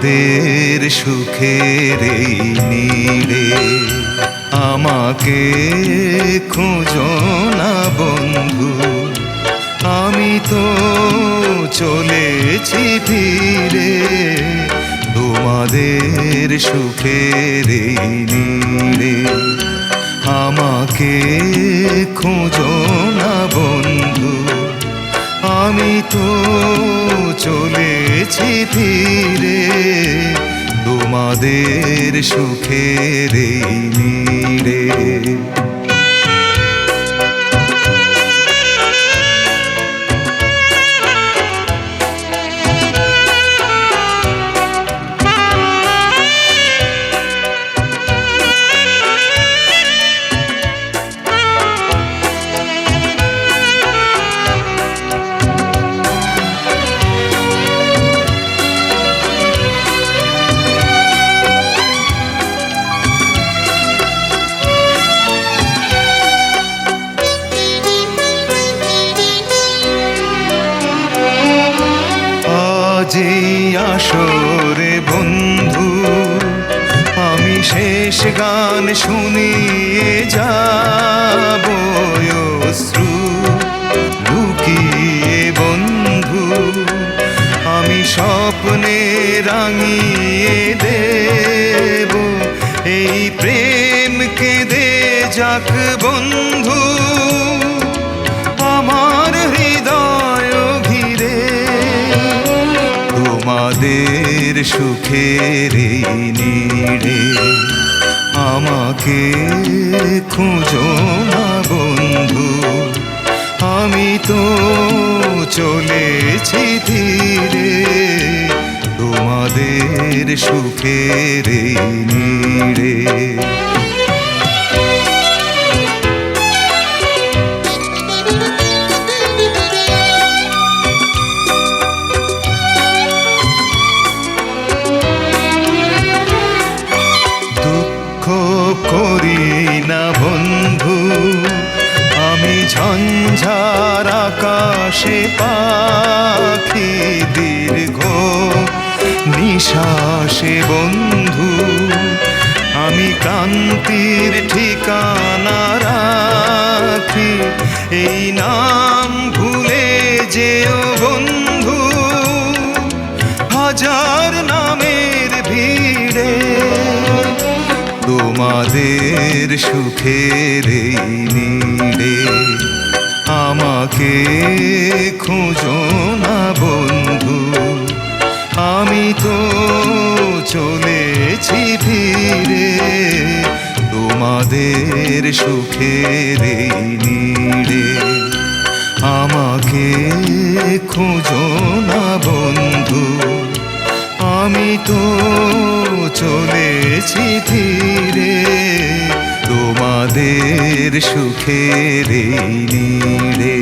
তোমাদের সুখের এই নীড়ে আমাকে খোঁজো না বন্ধু। আমি তো চলেছি ফিরে তোমাদের সুখের এই নীড়ে। আমাকে খোঁজো না আমি তো চলেছি ধীরে তোমাদের সুখের এই নীড়ে আসরে বন্ধু, আমি শেষ গান শুনিয়ে যাব, অশ্রু লুকিয়ে বন্ধু, আমি স্বপ্নে রাঙিয়ে দেব, এই প্রেমকে দে যাক বন্ধু। সুখের নীড়ে আমাকে খুঁজো না বন্ধু। আমি তো চলেছি ধীরে তোমাদের সুখের নীড়ে। ঝঞ্ঝার আকাশে পাখি দীর্ঘ নিশাসে বন্ধু, আমি কান্তির ঠিকানা রাখি। এই নাম ভুলে যেও বন্ধু, হাজার নামের ভিড়ে তোমাদের সুখের এই নীড়ে। আমাকে খুঁজো না বন্ধু। আমি তো চলেছি ফিরে, তোমাদের সুখের নীড়ে। আমাকে খুঁজো না বন্ধু। আমি তো চলেছি ধীরে তোমাদের সুখের নীড়ে।